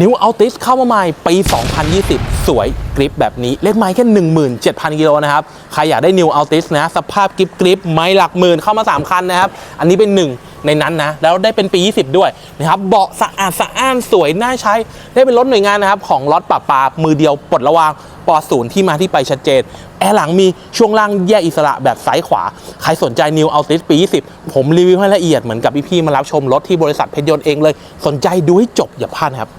นิวอัลติสเข้ามาใหม่ปี 2020 สวยกริปแบบนี้ เลขไม้แค่ 17,000 กิโลนะครับ ใครอยากได้นิวอัลติสนะ สภาพกริปกริปไม้หลักหมื่นเข้ามา 3 คันนะครับ อันนี้เป็นหนึ่งในนั้นนะ แล้วได้เป็นปี 20 ด้วยนะครับเบาะสะอาดสะอ้านสวยน่าใช้ ได้เป็นรถหน่วยงานนะครับ ของรถปราปามือเดียวปลดระวางปอศูนย์ที่มาที่ไปชัดเจน แอร์หลังมีช่วงล่างแยกอิสระแบบซ้ายขวา ใครสนใจ New Altis ปี 20 ผมรีวิวให้ละเอียดเหมือนกับพี่ๆมารับชมรถที่บริษัทเพชรยนต์เองเลย สนใจดูให้จบอย่าพลาดครับ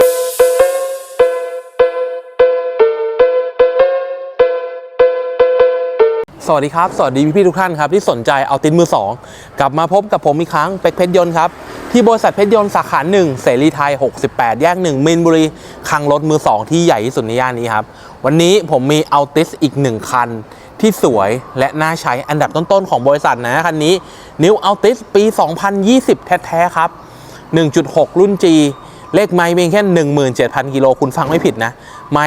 สวัสดีครับ สวัสดีพี่ๆทุกท่านครับที่สนใจเอาตินมือ 2 กลับมาพบกับผมอีกครั้งเป็กเพชรยนต์ครับ ที่บริษัทเพชรยนต์สาขาหนึ่งเสรีไทย 68 แยก1มินบุรีคังรถมือ 2 ที่ใหญ่ที่สุดในย่านนี้ครับ วันนี้ผมมีเอาติสอีก 1 คัน ที่สวยและน่าใช้อันดับต้นๆ ของบริษัทนะคันนี้ New Altis ปี 2020 แท้ๆครับ 1.6 รุ่น G เลขไม้เพียงแค่ 17,000 กิโลคุณฟังไม่ผิดนะ ไม้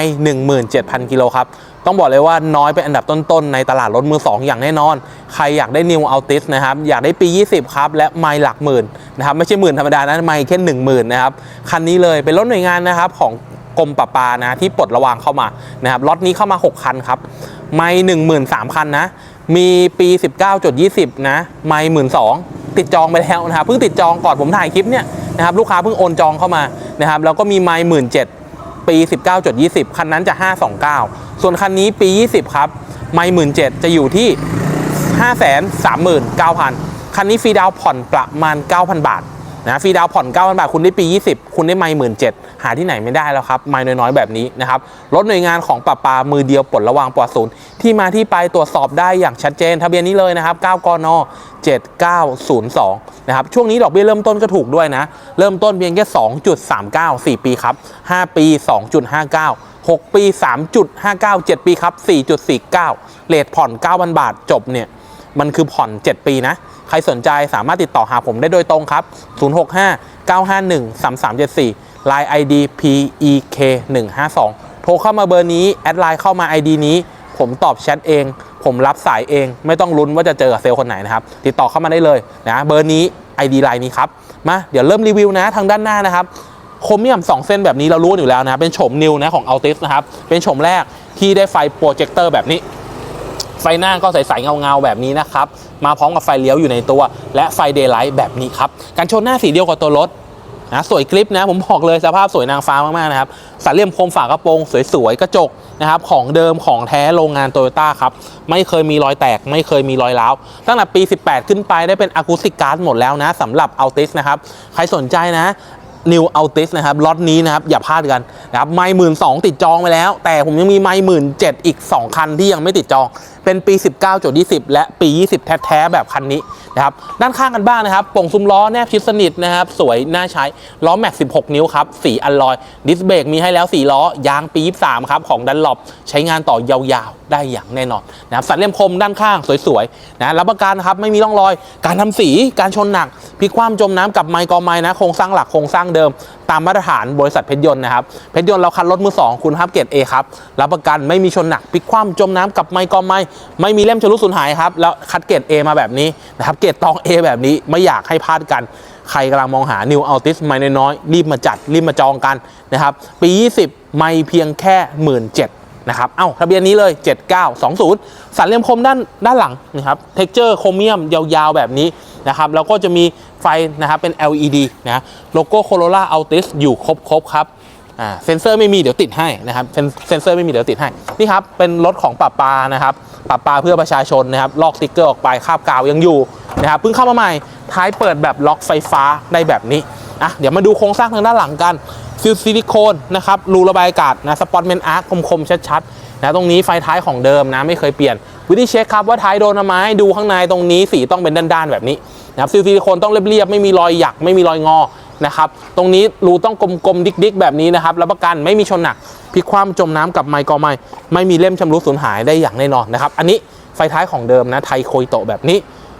17,000 กิโลครับ ต้องบอกเลยว่าน้อยเป็นอันดับต้นๆ ในตลาดรถมือ 2 อย่างแน่นอน ใครอยากได้ New Altis นะครับ อยากได้ปี 20 ครับ และไม้หลักหมื่นนะครับ ไม่ใช่หมื่นธรรมดานะไม้แค่10,000นะครับ คันนี้เลยเป็นรถหน่วยงานนะครับของกรมประปานะที่ปลดระวางเข้ามานะครับล็อตนี้เข้ามา 6 คันครับ ไม่13,000คันนะ มีปี 19.20 นะไม่12,000ติดจองไปแล้วนะครับเพิ่งติดจองก่อนผมถ่ายคลิปเนี่ยนะครับลูกค้าเพิ่งโอนจองเข้ามานะครับแล้วก็มีไม่17,000 ปี 19.20 คันนั้นจะ 529 ส่วนคันนี้ปี 20 ครับ ไม่หมื่นเจะอยู่ที่ 539,000 คันนี้ฟรีดาวน์ผ่อนประมาณ 9,000 บาท นะฟรีดาวผ่อน 9,000 บาท คุณได้ปี 20 คุณได้ไม่17,000หาที่ไหนไม่ได้แล้วครับ ไม่น้อยๆ แบบนี้นะครับ รถหน่วยงานของปราปามือเดียวปลดระวางปลอดศูนย์ ที่มาที่ไปตรวจสอบได้อย่างชัดเจน ทะเบียนนี้เลยนะครับ 9 กน 7902 นะครับ ช่วงนี้ดอกเบี้ยเริ่มต้นก็ถูกด้วยนะ เริ่มต้นเพียงแค่ 2.39 4 ปีครับ 5 ปี 2.59 6 ปี 3.59 7 ปีครับ 4.49 เลทผ่อน 9,000 บาทจบเนี่ย มันคือผ่อน 7 ปีนะ ครสนใจสามารถติดต่อหาผมได้โดยตรงครับ 065 951 3374 Line ID PEK 152 โทรเข้ามาเบอร์นี้ แอดไลน์เข้ามา ID นี้ ผมตอบแชทเอง ผมรับสายเอง ไม่ต้องลุ้นว่าจะเจอกับเซลล์คนไหนนะครับ ติดต่อเข้ามาได้เลยนะเบอร์นี้ ID ไลน์นี้ครับ มาเดี๋ยวเริ่มรีวิวนะทางด้านหน้านะครับโครเมียม 2 เส้นแบบนี้เรารู้อยู่แล้วนะ เป็นโฉมนิวนะของ Altis นะครับ เป็นโฉมแรกที่ได้ไฟโปรเจคเตอร์แบบนี้ ไฟหน้าก็ใสๆเงาๆแบบนี้นะครับ มาพร้อมกับไฟเลี้ยวอยู่ในตัว และไฟเดย์ไลท์แบบนี้ครับการชนหน้าสีเดียวกับตัวรถนะสวยกริปนะผมบอกเลยสภาพสวยนางฟ้ามากๆนะครับสันเหลี่ยมโคมฝากระโปรงสวยๆกระจกนะครับของเดิมของแท้โรงงานโตโยต้าครับไม่เคยมีรอยแตก ไม่เคยมีรอยร้าวตั้งแต่ปี 18 ขึ้นไปได้เป็นอะคูสติกการ์ดหมดแล้วนะสำหรับ Altis นะครับใครสนใจนะ New Altis นะครับล็อตนี้นะครับอย่าพลาดกันนะครับไม่หมื่นสติดจองไปแล้ว แต่ผมยังมีไม่หมื่นเอีก 2 คันที่ยังไม่ติดจอง เป็นปี 19.20 และปี 20 แท้ๆแบบคันนี้นะครับด้านข้างกันบ้างนะครับป่งซุ้มล้อแนบชิดสนิทนะครับสวยน่าใช้ล้อแม็ก 16 นิ้วครับสีอัลลอยดิสเบรกมีให้แล้ว 4 ล้อยางปี 23 ครับของดันหลบใช้งานต่อยาวๆ ได้อย่างแน่นอนนะครับสันเลี่ยมคมด้านข้างสวยๆนะรับประกันครับไม่มีร่องรอย การทำสีการชนหนักพลิกคว่ำจมน้ำกับไมค์กอไม้นะโครงสร้างหลักโครงสร้างเดิมตามมาตรฐานบริษัทเพชรยนต์นะครับเพชรยนต์เราคันรถมือ2คุณภาพเกรด A ครับรับประกันไม่มีชนหนักพลิกคว่ำจมน้ำกับไม่กอไม่ไม่มีเล่มชลุสูญหายครับแล้วคัดเกรด A มาแบบนี้นะครับเกรดตอง A แบบนี้ไม่อยากให้พลาดกันใครกำลังมองหา New Altis ไม่น้อยๆรีบมาจัดรีบมาจองกันนะครับปี 20 ไม่เพียงแค่ 17,000 นะครับ เอ้าทะเบียนนี้เลย 7920 สันเหลี่ยมคมด้านด้านหลังนะครับ เท็กเจอร์โครเมียมยาวๆแบบนี้นะครับ แล้วก็จะมีไฟนะครับเป็น LED นะโลโก้ Corolla Altis อยู่ครบๆครับอ่าเซนเซอร์ไม่มีเดี๋ยวติดให้นะครับเซนเซนเซอร์ไม่มีเดี๋ยวติดให้นี่ครับเป็นรถของปราปานะครับปราปาเพื่อประชาชนนะครับลอกสติ๊กเกอร์ออกไปคาบกาวยังอยู่นะครับเพิ่งเข้ามาใหม่ท้ายเปิดแบบล็อกไฟฟ้าได้แบบนี้อะเดี๋ยวมาดูโครงสร้างทางด้านหลังกัน ฟิลซิลิโคนนะครับรูระบายอากาศนะสปอตเมนอาร์คคมๆชัดๆนะตรงนี้ไฟท้ายของเดิมนะไม่เคยเปลี่ยน วิธีเช็คครับว่าท้ายโดนทำไมดูข้างในตรงนี้สีต้องเป็นด้านๆแบบนี้นะครับซิลซิลิโคนต้องเรียบๆไม่มีรอยหยักไม่มีรอยงอนะครับตรงนี้รูต้องกลมๆดิกๆ แบบนี้นะครับรับประกันไม่มีชนหนักพลิกคว่ำจมน้ำกับไมค์กอไม้ไม่มีเล่มชำรุดสูญหายได้อย่างแน่นอนนะครับอันนี้ไฟท้ายของเดิมนะไทยโคยโตแบบนี้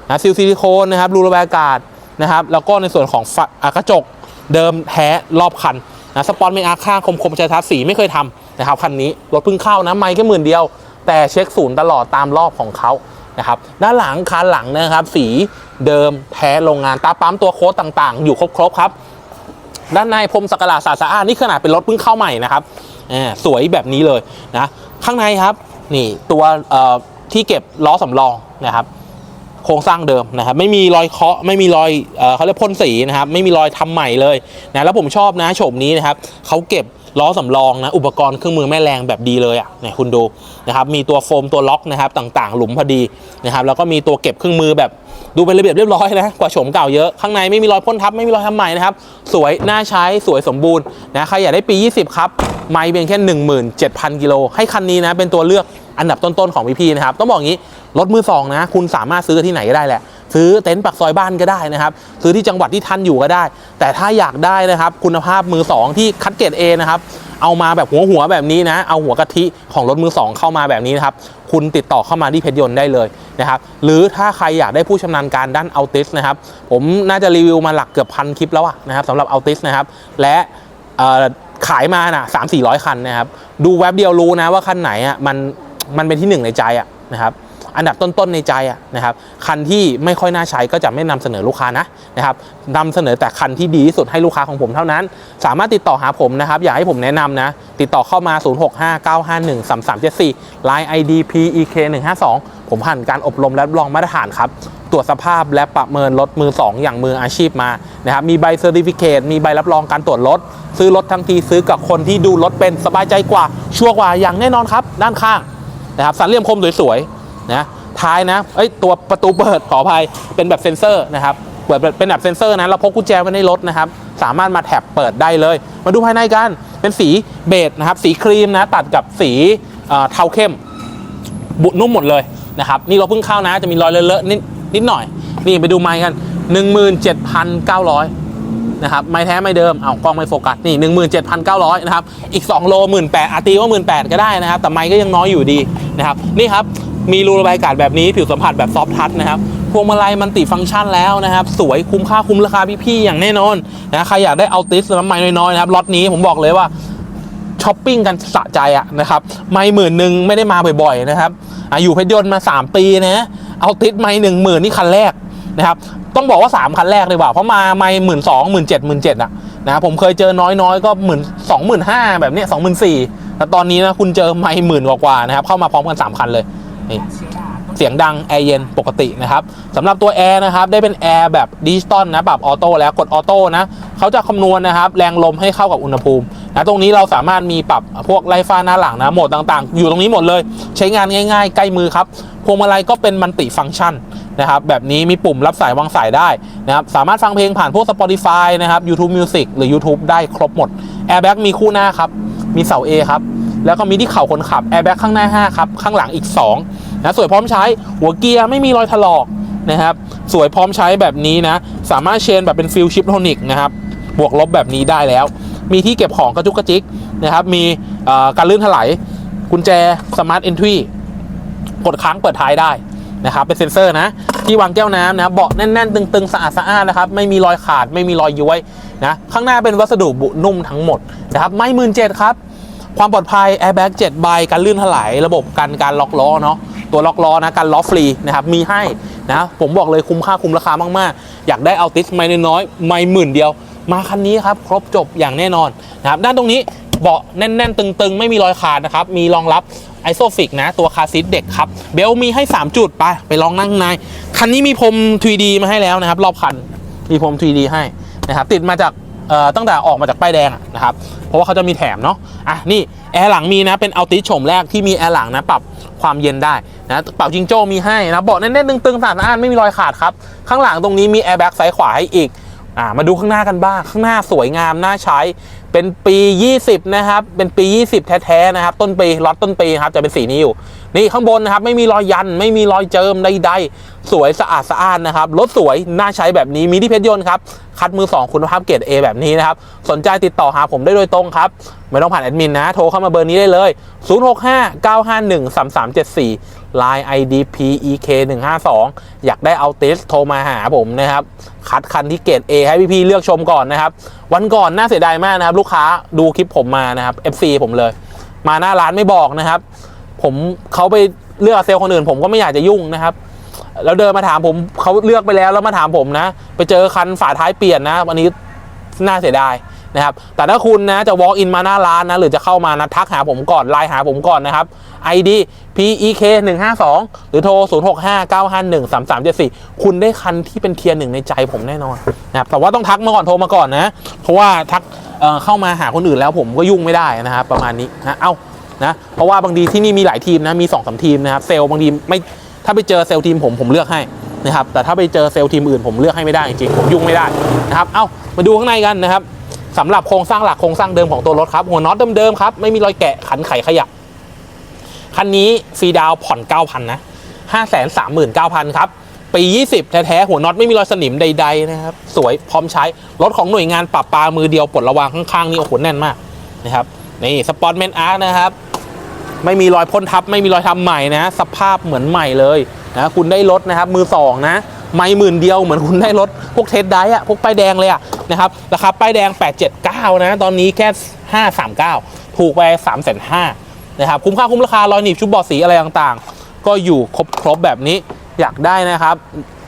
นะซิลซิลิโคนนะครับรูระบายอากาศนะครับแล้วก็ในส่วนของฝากระจกเดิมแท้รอบคัน นะสปอนเมนอาร์ข้าคมๆใช้ทัดสีไม่เคยทำนะครับคันนี้รถเพิ่งเข้านะไม่แค่หมื่นเดียว แต่เช็คศูนย์ตลอดตามรอบของเขานะครับด้านหลังคานหลังนะครับ สีเดิมแท้โรงงานตาปั๊มตัวโค้ดต่างๆ อยู่ครบๆครับ ด้านในพรมสักการะสะอาดนี่ขนาดเป็นรถเพิ่งเข้าใหม่นะครับสวยแบบนี้เลยนะข้างในครับนี่ตัวที่เก็บล้อสำรองนะครับ โครงสร้างเดิมนะครับไม่มีรอยเคาะไม่มีรอยเอเขาเรียกพ่นสีนะครับไม่มีรอยทำใหม่เลยนะแล้วผมชอบนะโฉมนี้นะครับเขาเก็บ ล้อสำรองนะอุปกรณ์เครื่องมือแม่แรงแบบดีเลยอะเนี่ยคุณดูนะครับมีตัวโฟมตัวล็อกนะครับต่างๆ หลุมพอดีนะครับแล้วก็มีตัวเก็บเครื่องมือแบบดูเป็นระเบียบเรียบร้อยนะกว่าโฉมเก่าเยอะข้างในไม่มีรอยพ่นทับไม่มีรอยทำใหม่นะครับสวยน่าใช้สวยสมบูรณ์นะใครอยากได้ปี 20 ครับไม่เพียงแค่ 17,000กิโลให้คันนี้นะเป็นตัวเลือกอันดับต้นๆของพี่ๆนะครับต้องบอกงี้รถมือสองนะคุณสามารถซื้อที่ไหนก็ได้แหละ ซื้อเต็นท์ปักซอยบ้านก็ได้นะครับซื้อที่จังหวัดที่ท่านอยู่ก็ได้ แต่ถ้าอยากได้นะครับคุณภาพมือสองที่คัดเกรด A นะครับเอามาแบบหัวหัวแบบนี้นะ เอาหัวกะทิของรถมือสองเข้ามาแบบนี้นะครับ คุณติดต่อเข้ามาที่เพชรยนต์ได้เลยนะครับ หรือถ้าใครอยากได้ผู้ชำนาญการด้านอัลติสนะครับ ผมน่าจะรีวิวมาหลักเกือบพันคลิปแล้วอะนะครับสำหรับอัลติสนะครับ และขายมาน่ะสามสี่ร้อยคันนะครับ ดูแว็บเดียวรู้นะว่าคันไหนอะมันมันเป็นที่หนึ่งในใจอะนะครับ อันดับต้นๆในใจอะนะครับคันที่ไม่ค่อยน่าใช้ก็จะไม่นำเสนอลูกค้านะนะครับนำเสนอแต่คันที่ดีที่สุดให้ลูกค้าของผมเท่านั้น สามารถติดต่อหาผมนะครับ อยากให้ผมแนะนำนะ ติดต่อเข้ามา 0659513374 Line ID PEK 152 ผมผ่านการอบรมและรับรองมาตรฐานครับตรวจสภาพและประเมินรถมือ 2 อย่างมืออาชีพมานะครับมีใบเซอร์ติฟิเคตมีใบรับรองการตรวจรถ ซื้อรถทั้งทีซื้อกับคนที่ดูรถเป็นสบายใจกว่า ชัวร์กว่าอย่างแน่นอนครับ ด้านข้างนะครับสันเหลี่ยมคมสวยๆ นะท้ายนะเอ้ยตัวประตูเปิดขออภัยเป็นแบบเซ็นเซอร์นะครับเปิดเป็นแบบเซ็นเซอร์นะเราพกกุญแจไว้ในรถนะครับ สามารถมาแท็บเปิดได้เลย มาดูภายในกันเป็นสีเบจนะครับ สีครีมนะตัดกับสีเทาเข้ม บุนุ่มหมดเลยนะครับ นี่เราเพิ่งเข้านะจะมีรอยเลอะๆนิดนิดหน่อย นี่ไปดูไม้กัน 17,900 นะครับ ไม้แท้ไม่เดิมเอากล้องไม่โฟกัส นี่ 17,900 นะครับ อีก 2 โล 18,000อาตีว่า 18,000 ก็ได้นะครับ แต่ไม้ก็ยังน้อยอยู่ดีนะครับ นี่ครับ มีรูระบายอากาศแบบนี้ผิวสัมผัสแบบซอฟทัชนะครับพวงมาลัยมันติฟังก์ชันแล้วนะครับ สวยคุ้มค่าคุ้มราคาพี่ๆอย่างแน่นอนนะใครอยากได้เอาติสน้ำมันน้อยๆนะครับล็อตนี้ผมบอกเลยว่าช้อปปิ้งกันสะใจอะนะครับไม่หมื่นหนึ่งไม่ได้มาบ่อยๆนะครับออยู่เพชรยนต์มา 3 ปีนะเอาติดไม่หนึ่งหมื่นนี่คันแรกนะครับต้องบอกว่า 3 คันแรกเลยว่าเพราะมาไม่หมื่นสองหมื่นเจ็ดหมื่นเจ็ดอะนะผมเคยเจอน้อยๆ ก็หมื่นสองหมื่นห้าแบบเนี้ยสองหมื่นสี่แต่ตอนนี้นะคุณเจอไม่หมื่นกว่าๆนะครับเข้ามาพร้อมกัน 3 คันเลย นี่เสียงดังแอร์เย็นปกตินะครับสำหรับตัวแอร์นะครับได้เป็นแอร์แบบดิจิตอลนะปรับออโต้แล้วกดออโต้นะเขาจะคำนวณนะครับแรงลมให้เข้ากับอุณหภูมินะตรงนี้เราสามารถมีปรับพวกไล่ฟ้าหน้าหลังนะโหมดต่างๆ อยู่ตรงนี้หมดเลย ใช้งานง่าย ๆ ใกล้มือครับพวงมาลัยก็เป็นมันติฟังก์ชันนะครับแบบนี้มีปุ่มรับสายวางสายได้นะครับสามารถฟังเพลงผ่านพวก Spotify นะครับ YouTube Music หรือ YouTube ได้ครบหมด Airbag มีคู่หน้าครับมีเสา A ครับแล้วก็มีที่เข่าคนขับ Airbag ข้างหน้า 5 ครับ ข้างหลังอีก 2 นะสวยพร้อมใช้หัวเกียร์ไม่มีรอยถลอกนะครับสวยพร้อมใช้แบบนี้นะ สามารถเชนแบบเป็นฟิลชิปโทนิกนะครับบวกลบแบบนี้ได้แล้ว มีที่เก็บของกระจุกกระจิกนะครับมีการลื่นถลายกุญแจสมาร์ทเอนทรีกดค้างเปิดท้ายได้นะครับเป็นเซ็นเซอร์นะ ที่วางแก้วน้ำนะเบาะแน่นๆ ตึงๆ สะอาดสะอาดนะครับ ไม่มีรอยขาดไม่มีรอยย้วยนะข้างหน้าเป็นวัสดุบุนุ่มทั้งหมดนะครับไม่หมื่นเจ็ดครับ ความปลอดภัย airbag 7ใบการลื่นถลายระบบกันการล็อกล้อเนาะ ตัวล็อกล้อนะการล้อฟรีนะครับมีให้นะผมบอกเลยคุ้มค่าคุ้มราคามากๆ อยากได้เอาติสไม่น้อยไม่หมื่นเดียว มาคันนี้ครับครบจบอย่างแน่นอนนะครับด้านตรงนี้เบาะแน่น ๆ ตึง ๆ ไม่มีรอยขาดนะครับมีรองรับไอโซฟิกนะ ตัวคาซีทเด็กครับ เบลมีให้ 3 จุด ไป ไปลองนั่งใน คันนี้มีพรม 3D มาให้แล้วนะครับ รอบคัน มีพรม 3D ให้นะครับ ติดมาจากเอ่อตั้งแต่ออกมาจากป้ายแดงนะครับ เพราะว่าเขาจะมีแถมเนาะอะนี่ แอร์หลังมีนะเป็นอัลติชมแรกที่มีแอร์หลังนะปรับความเย็นได้นะเป่าจิงโจ้มีให้นะเบาะแน่นๆตึงๆสะอาดสะอาดไม่มีรอยขาดครับ ข้างหลังตรงนี้มีแอร์แบ็กซ้ายขวาให้อีก อ่ามาดูข้างหน้ากันบ้าง ข้างหน้าสวยงามน่าใช้ เป็นปี 20 นะครับ เป็นปี 20 แท้ๆนะครับ ต้นปีล็อตต้นปีครับจะเป็นสีนี้อยู่ นี่ข้างบนนะครับ ไม่มีรอยยัน ไม่มีรอยเจิมใดๆ สวยสะอาดสะอ้าดนะครับ รถสวยน่าใช้แบบนี้ มีที่เพชรยนต์ครับ คัดมือ 2 คุณภาพเกรด A แบบนี้นะครับ สนใจติดต่อหาผมได้โดยตรงครับ ไม่ต้องผ่านแอดมินนะ โทรเข้ามาเบอร์นี้ได้เลย 0659513374 Line ID PEK 152อยากได้เอาติสโทรมาหาผมนะครับ คัดคันที่เกรด A ให้พี่ๆเลือกชมก่อนนะครับ วันก่อนน่าเสียดายมากนะครับ ลูกค้าดูคลิปผมมานะครับ FC ผมเลย มาหน้าร้านไม่บอกนะครับ ผมเขาไปเลือกเซลล์คนอื่น ผมก็ไม่อยากจะยุ่งนะครับแล้วเดินมาถามผมเขาเลือกไปแล้วแล้วมาถามผมนะ ไปเจอคันฝาท้ายเปลี่ยนนะวันนี้น่าเสียดาย นะครับแต่ถ้าคุณนะจะ walk in มาหน้าร้านนะหรือจะเข้ามานะทักหาผมก่อนไลน์หาผมก่อนนะครับ ID PEK 152หรือโทร 065 951 3374 คุณได้คันที่เป็นเทียร์หนึ่งในใจผมแน่นอนนะครับแต่ว่าต้องทักมาก่อนโทรมาก่อนนะ เพราะว่าทักเเข้ามาหาคนอื่นแล้วผมก็ยุ่งไม่ได้นะครับประมาณนี้นะเอ้านะเพราะว่าบางทีที่นี่มีหลายทีมนะมี2อสทีมนะครับเซลบางทีไม่ถ้าไปเจอเซลล์ทีมผมผมเลือกให้นะครับแต่ถ้าไปเจอเซลล์ทีมอื่นผมเลือกให้ไม่ได้จริงๆผมยุ่งไม่ได้นะครับเอ้ามาดูข้างในกันนะครับ สำหรับโครงสร้างหลักโครงสร้างเดิมของตัวรถครับหัวน็อตเดิมๆครับไม่มีรอยแกะขันไขขยับคันนี้ฟรีดาวผ่อน 9,000 นะ 539,000 ครับ ปี 20 แท้ๆ หัวน็อตไม่มีรอยสนิมใด ๆ นะครับ สวยพร้อมใช้ รถของหน่วยงานปรับปลามือเดียวปลดระวางข้าง ๆ นี่ โอ้โห แน่นมาก นะครับ นี่สปอร์ตแมนอาร์นะครับ ไม่มีรอยพ่นทับ ไม่มีรอยทำใหม่นะ สภาพเหมือนใหม่เลยนะคุณได้รถนะครับ มือสองนะ ไม่หมื่นเดียวเหมือนคุณได้รถพวกเทสไดอะพวกป้ายแดงเลยอะนะครับราคาป้ายแดง 879 นะ ตอนนี้แค่ 539 ถูกไป3 5 0 0 0นะครับคุ้มค่าคุ้มราคารอยหนีบชุบเบาะสีอะไรต่างๆ ก็อยู่ครบครบแบบนี้อยากได้นะครับ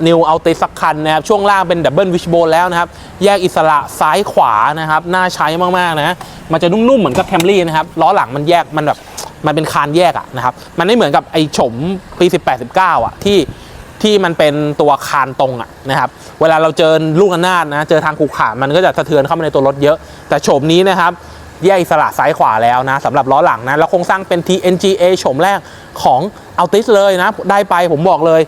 นิวเอาติสักคันนะครับช่วงล่างเป็นดับเบิลวิชโบนแล้วนะครับ แยกอิสระซ้ายขวานะครับน่าใช้มากๆนะมันจะนุ่มๆเหมือนกับแคมรี่นะครับล้อหลังมันแยกมันแบบมันเป็นคานแยกอะนะครับ มันไม่เหมือนกับไอ้ฉมปี 18 19อะที่ ที่มันเป็นตัวคานตรงอะนะครับเวลาเราเจอลูกระนาดนะเจอทางขรุขระมันก็จะสะเทือนเข้ามาในตัวรถเยอะ แต่โฉมนี้นะครับแยกอิสระซ้ายขวาแล้วนะสำหรับล้อหลังนะแล้วโครงสร้างเป็น TNGA โฉมแรกของ Altis เลยนะ ได้ไปผมบอกเลย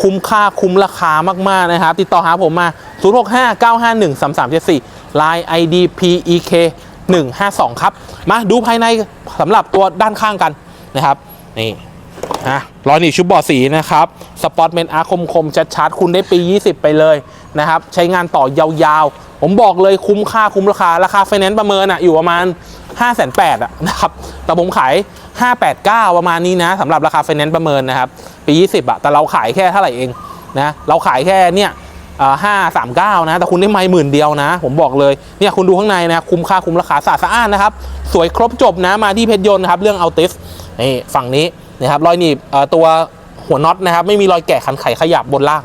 คุ้มค่าคุ้มราคามาก ๆ นะครับ ติดต่อหาผมมา 065 951 3374 Line ID PEK 152 ครับ มาดูภายในสำหรับตัวด้านข้างกันนะครับนี่ นะรอยหนีชุบเบาะสีนะครับ สปอตเมนอาร์คมคมๆชัดๆ คุณได้ปี 20 ไปเลยนะครับ ใช้งานต่อยาวๆ ผมบอกเลยคุ้มค่าคุ้มราคา ราคาไฟแนนซ์ประเมินอะอยู่ประมาณ 5 8 0 0 0อะนะครับ แต่ผมขาย 589 ประมาณนี้นะสำหรับราคาไฟแนนซ์ประเมินนะครับ ปี 20อะแต่เราขายแค่เท่าไหร่เองนะเราขายแค่เนี่ยห้าสามเก้านะ แต่คุณได้ไม่หมื่นเดียวนะ ผมบอกเลย เนี่ยคุณดูข้างในนะ คุ้มค่าคุ้มราคาสะอาดสะอ้านนะครับ สวยครบจบนะ มาที่เพชรยนต์นะครับ เรื่องเอาติสนี่ฝั่งนี้ นะครับรอยหนีบเอ่อตัวหัวน็อตนะครับ ไม่มีรอยแกะขันไขขยับบนล่าง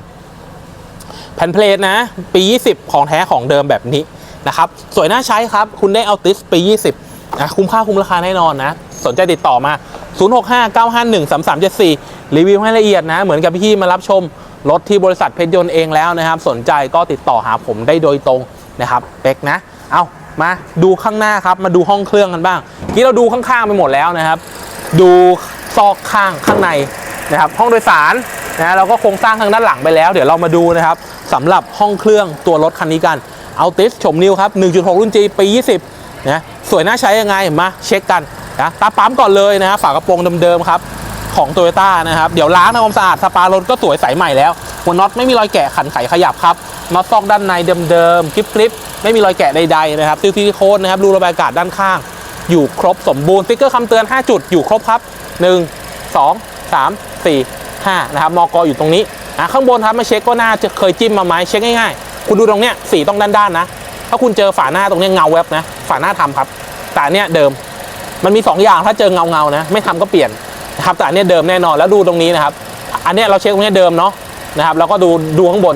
แผ่นเพลทนะ ปี 20 ของแท้ของเดิมแบบนี้นะครับ สวยน่าใช้ครับ คุณได้เอาติสปี 20นะคุ้มค่าคุ้มราคาแน่นอนนะ สนใจติดต่อมา 0659513374 รีวิวให้ละเอียดนะ เหมือนกับพี่มารับชมรถที่บริษัทเพชรยนต์เองแล้วนะครับ สนใจก็ติดต่อหาผมได้โดยตรงนะครับเป็กนะ เอามาดูข้างหน้าครับ มาดูห้องเครื่องกันบ้างที่เราดูข้างๆไปหมดแล้วนะครับ ดู ซอกข้างข้างในนะครับห้องโดยสารนะเราก็โครงสร้างทางด้านหลังไปแล้ว เดี๋ยวเรามาดูนะครับสำหรับห้องเครื่องตัวรถคันนี้กันเอาติสชมนิวครับ 1.6 รุ่น G ปี 20 นะสวยน่าใช้ยังไงมาเช็คกันนะตาปั๊มก่อนเลยนะฝากระโปรงเดิมๆครับของโตโยต้านะครับ เดี๋ยวล้างทำความสะอาดสปารถก็สวยใสใหม่แล้วหัวน็อตไม่มีรอยแกะขันไขขยับครับน็อตซอกด้านในเดิมๆคลิปคลิปไม่มีรอยแกะใดๆนะครับซิลซิลิโคนนะครับรูระบายอากาศด้านข้าง อยู่ครบสมบูรณ์สติ๊กเกอร์คำเตือน 5 จุดอยู่ครบครับ 1 2 3 4 5นะครับมอกออยู่ตรงนี้อะข้างบนครับมาเช็คก็น่าจะเคยจิ้มมาไหมเช็คง่ายๆ คุณดูตรงเนี้ยสีต้องด้านๆนะ ถ้าคุณเจอฝาหน้าตรงเนี้ยเงาแวบนะ ฝาหน้าทำครับ แต่เนี้ยเดิม มันมี 2 อย่างถ้าเจอเงาเงาๆนะ ไม่ทำก็เปลี่ยนนะครับ แต่เนี้ยเดิมแน่นอนแล้วดูตรงนี้นะครับ อันเนี้ยเราเช็คตรงเนี้ยเดิมเนาะนะครับ แล้วก็ดูดูข้างบน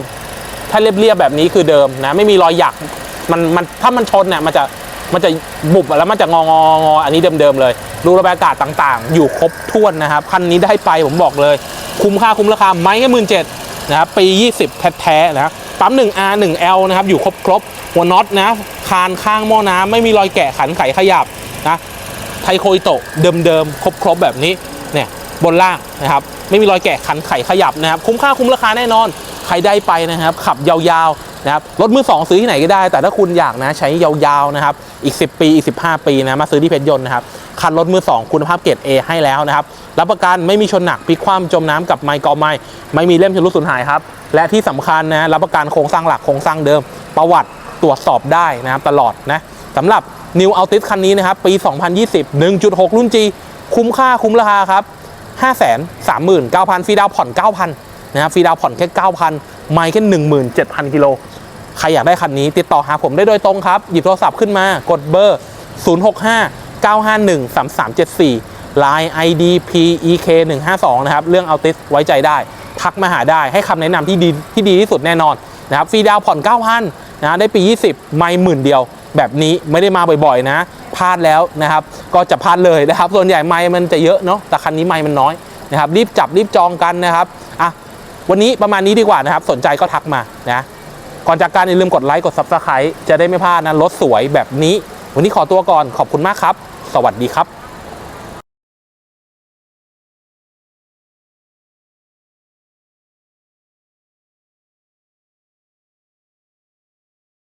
ถ้าเรียบๆแบบนี้คือเดิมนะ ไม่มีรอยหยัก มันมันถ้ามันชนเนี่ยมันจะ มันจะบุบแล้วมันจะงององออันนี้เดิมๆเลยรูระบายอากาศต่างๆ อยู่ครบถ้วนนะครับคันนี้ได้ไปผมบอกเลย คุ้มค่าคุ้มราคาไม่แค่หมื่นเจ็ดนะครับปี 20 แท้ๆนะปั๊ม 1R 1L นะครับอยู่ครบครบๆหัวน็อตนะคานข้างหม้อน้ำไม่มีรอยแกะขันไขขยับนะไทโคอิโตะเดิมๆครบๆแบบนี้เนี่ยบนล่างนะครับไม่มีรอยแกะขันไขขยับนะครับคุ้มค่าคุ้มราคาแน่นอน ใครได้ไปนะครับ ขับยาวๆ นะครับรถมือสองซื้อที่ไหนก็ได้ แต่ถ้าคุณอยากนะใช้ยาวๆนะครับอีก 10 ปีอีก 15 ปีนะมาซื้อที่เพชรยนต์นะครับคันรถมือสองคุณภาพเกรด A ให้แล้วนะครับรับประกันไม่มีชนหนักพลิกคว่ำจมน้ำกับไมค์กอไม้ไม่มีเล่มชำรุดสูญหายครับและที่สำคัญนะรับประกันโครงสร้างหลักโครงสร้างเดิม ประวัติตรวจสอบได้นะครับตลอดนะสำหรับ New Altis คันนี้นะครับปี 2020 1.6 รุ่น G คุ้มค่าคุ้มราคาครับ539,000ฟรีดาวน์ผ่อน 9,000นะครับฟรีดาวผ่อนแค่ 9,000 ไม่แค่17,000กิโลใครอยากได้คันนี้ ติดต่อหาผมได้โดยตรงครับ หยิบโทรศัพท์ขึ้นมากดเบอร์ 065 951 3374 Line ID PEK 152นะครับเรื่อง Altis ไว้ใจได้ ทักมาหาได้ให้คำแนะนำที่ดีที่ดีที่สุดแน่นอนนะครับฟรีดาวผ่อน 9,000นะได้ปี 20 ไม่หมื่นเดียว แบบนี้ไม่ได้มาบ่อยๆนะพลาดแล้วนะครับก็จะพลาดเลยนะครับ ส่วนใหญ่ไม้มันจะเยอะเนาะแต่คันนี้ไม้มันน้อยนะครับรีบจับรีบจองกันนะครับอะ วันนี้ประมาณนี้ดีกว่านะครับ สนใจก็ทักมานะก่อนจากการอย่าลืมกดไลค์กด Subscribe จะได้ไม่พลาดนะรถสวยแบบนี้ วันนี้ขอตัวก่อนขอบคุณมากครับ สวัสดีครับ